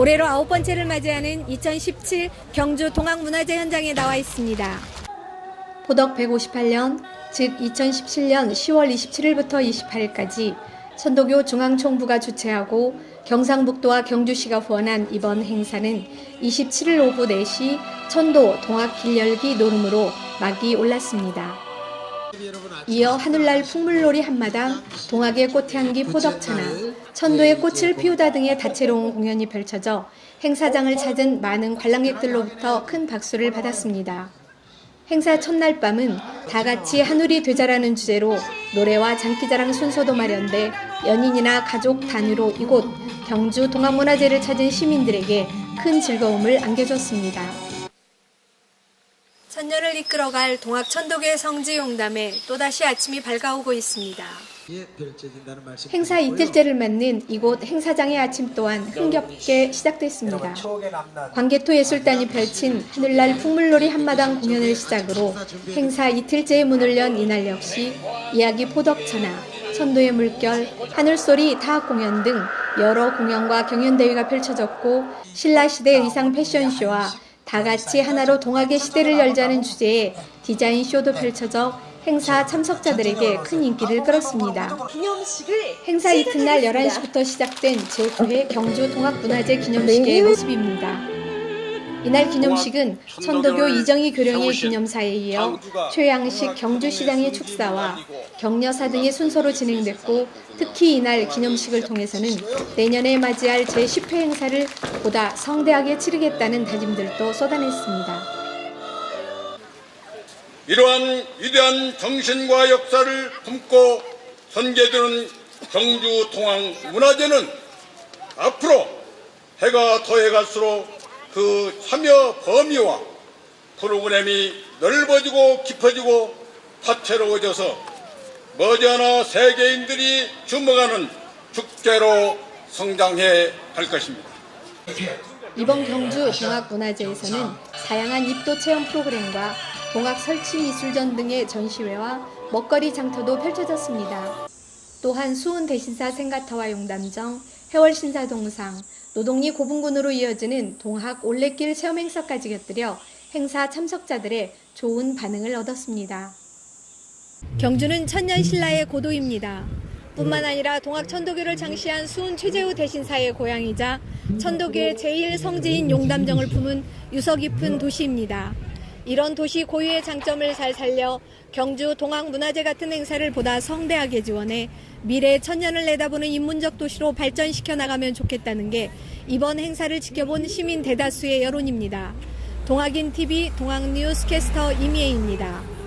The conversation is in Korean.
올해로 아홉 번째를 맞이하는 2017 경주 동학문화제 현장에 나와 있습니다. 포덕 158년, 즉 2017년 10월 27일부터 28일까지 천도교 중앙총부가 주최하고 경상북도와 경주시가 후원한 이번 행사는 27일 오후 4시 천도 동학길 열기 노름으로 막이 올랐습니다. 이어 하늘날 풍물놀이 한마당, 동학의 꽃향기 포덕천하, 천도의 꽃을 피우다 등의 다채로운 공연이 펼쳐져 행사장을 찾은 많은 관람객들로부터 큰 박수를 받았습니다. 행사 첫날 밤은 다 같이 하늘이 되자라는 주제로 노래와 장기자랑 순서도 마련돼 연인이나 가족 단위로 이곳 경주 동학문화재를 찾은 시민들에게 큰 즐거움을 안겨줬습니다. 천년을 이끌어갈 동학 천도교의 성지용담에 또다시 아침이 밝아오고 있습니다. 행사. 이틀째를 맞는 이곳 행사장의 아침 또한 흥겹게 시작됐습니다. 광개토 예술단이 펼친 하늘날 풍물놀이 한마당 공연을 시작으로 행사 이틀째의 문을 연 이날 역시 이야기 포덕천하, 천도의 물결, 하늘소리 다 공연 등 여러 공연과 경연대회가 펼쳐졌고 신라시대 의상 패션쇼와 다 같이 하나로 동학의 시대를 열자는 주제의 디자인쇼도 펼쳐져 행사 참석자들에게 큰 인기를 끌었습니다. 행사 이튿날 11시부터 시작된 제9회 경주 동학문화재 기념식의 모습입니다. 이날 기념식은 천도교 이정희 교령의 기념사에 이어 최양식 경주시장의 축사와 격려사 등의 순서로 진행됐고 특히 이날 기념식을 통해서는 내년에 맞이할 제10회 행사를 보다 성대하게 치르겠다는 다짐들도 쏟아냈습니다. 이러한 위대한 정신과 역사를 품고 선계되는 경주 동항 문화재는 앞으로 해가 더해갈수록 그 참여 범위와 프로그램이 넓어지고 깊어지고 다채로워져서 머지않아 세계인들이 주목하는 축제로 성장해 갈 것입니다. 이번 경주 동학문화제에서는 다양한 입도 체험 프로그램과 동학 설치 미술전 등의 전시회와 먹거리 장터도 펼쳐졌습니다. 또한 수은 대신사 생가타와 용담정, 해월 신사 동상, 노동리 고분군으로 이어지는 동학 올레길 체험 행사까지 곁들여 행사 참석자들의 좋은 반응을 얻었습니다. 경주는 천년 신라의 고도입니다. 뿐만 아니라 동학 천도교를 장시한 수은 최재우 대신사의 고향이자 천도교의 제1성지인 용담정을 품은 유서 깊은 도시입니다. 이런 도시 고유의 장점을 잘 살려 경주 동학문화재 같은 행사를 보다 성대하게 지원해 미래 천년을 내다보는 인문적 도시로 발전시켜 나가면 좋겠다는 게 이번 행사를 지켜본 시민 대다수의 여론입니다. 동학인 TV 동학뉴스 캐스터 이미애입니다.